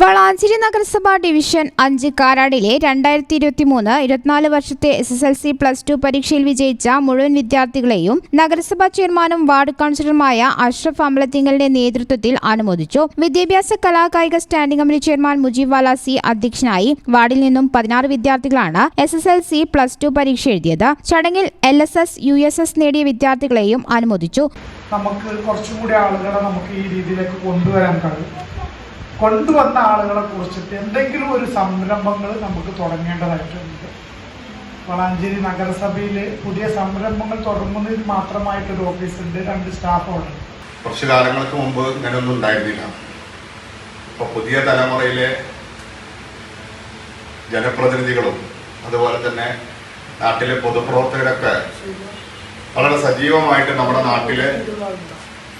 വളാഞ്ചേരി നഗരസഭാ ഡിവിഷൻ അഞ്ച് കാരാടിലെ രണ്ടായിരത്തി ഇരുപത്തി മൂന്ന് ഇരുപത്തിനാല് വർഷത്തെ S S L C plus two പരീക്ഷയിൽ വിജയിച്ച മുഴുവൻ വിദ്യാർത്ഥികളെയും നഗരസഭാ ചെയർമാനും വാർഡ് കൗൺസിലറുമായ അഷ്റഫ് അമ്പലത്തിങ്കലിന്റെ നേതൃത്വത്തിൽ അനുമോദിച്ചു. വിദ്യാഭ്യാസ കലാകായിക standing committee chairman Mujeeb Valasi അധ്യക്ഷനായി വാർഡിൽ നിന്നും പതിനാറ് വിദ്യാർത്ഥികളാണ് S S L C plus two പരീക്ഷ എഴുതിയത്. ചടങ്ങിൽ L S S U S S നേടിയ വിദ്യാർത്ഥികളെയും അനുമോദിച്ചു. നമുക്ക് കുറച്ചുകൂടി ആളുകളെ നമുക്ക് ഈ രീതിയിലേക്ക് കൊണ്ടുവരാൻ കഴിയും. കൊണ്ടുവന്ന ആളുകളെ കുറിച്ചിട്ട് എന്തെങ്കിലും ഒരു സംരംഭങ്ങൾ നമുക്ക് തുടങ്ങേണ്ടതായിട്ടുണ്ട്. വളാഞ്ചേരി നഗരസഭയിൽ പുതിയ സംരംഭങ്ങൾ തുടങ്ങുന്നതിന് മാത്രമായിട്ട് ഒരു ഓഫീസുണ്ട് രണ്ട് സ്റ്റാഫുണ്ട് കുറച്ച് കാലങ്ങൾക്ക് മുമ്പ് ഇങ്ങനെയൊന്നും ഉണ്ടായിരുന്നില്ല. ഇപ്പൊ പുതിയ തലമുറയിലെ ജനപ്രതിനിധികളും അതുപോലെ തന്നെ നാട്ടിലെ പൊതുപ്രവർത്തകരൊക്കെ വളരെ സജീവമായിട്ട് നമ്മുടെ നാട്ടിലെ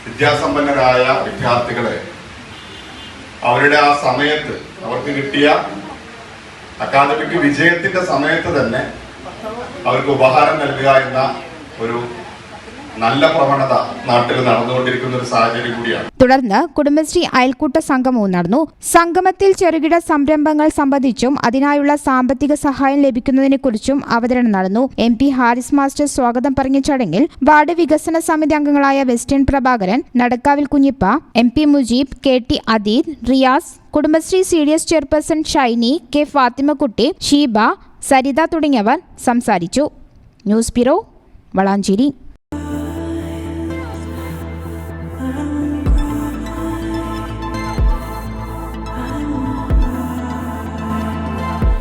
വിദ്യാസമ്പന്നരായ വിദ്യാർത്ഥികളെ അവരുടെ ആ സമയത്ത് അവർക്ക് കിട്ടിയ അക്കാദമിക് വിജയത്തിന്റെ സമയത്ത് തന്നെ അവർക്ക് ഉപഹാരം നൽകുക എന്ന ഒരു നല്ല പ്രവണത നാട്ടിൽ നടന്നുകൊണ്ടിരിക്കുന്ന ഒരു സാഹചര്യം കൂടിയാണ്. തുടർന്ന് കുടുംബശ്രീ അയൽക്കൂട്ട സംഗമവും നടന്നു. സംഗമത്തിൽ ചെറുകിട സംരംഭങ്ങൾ സംബന്ധിച്ചും അതിനായുള്ള സാമ്പത്തിക സഹായം ലഭിക്കുന്നതിനെക്കുറിച്ചും അവതരണം നടന്നു. എം പി ഹാരിസ് മാസ്റ്റർ സ്വാഗതം പറഞ്ഞ ചടങ്ങിൽ വാർഡ് വികസന സമിതി അംഗങ്ങളായ western Prabhakaran നടക്കാവിൽ Kunhippa M P Mujeeb K T Adeed Riyas Kudumbashree C D S chairperson Shiny K Fathimakutty Sheeba Saritha തുടങ്ങിയവർ സംസാരിച്ചു. News bureau Valanchery.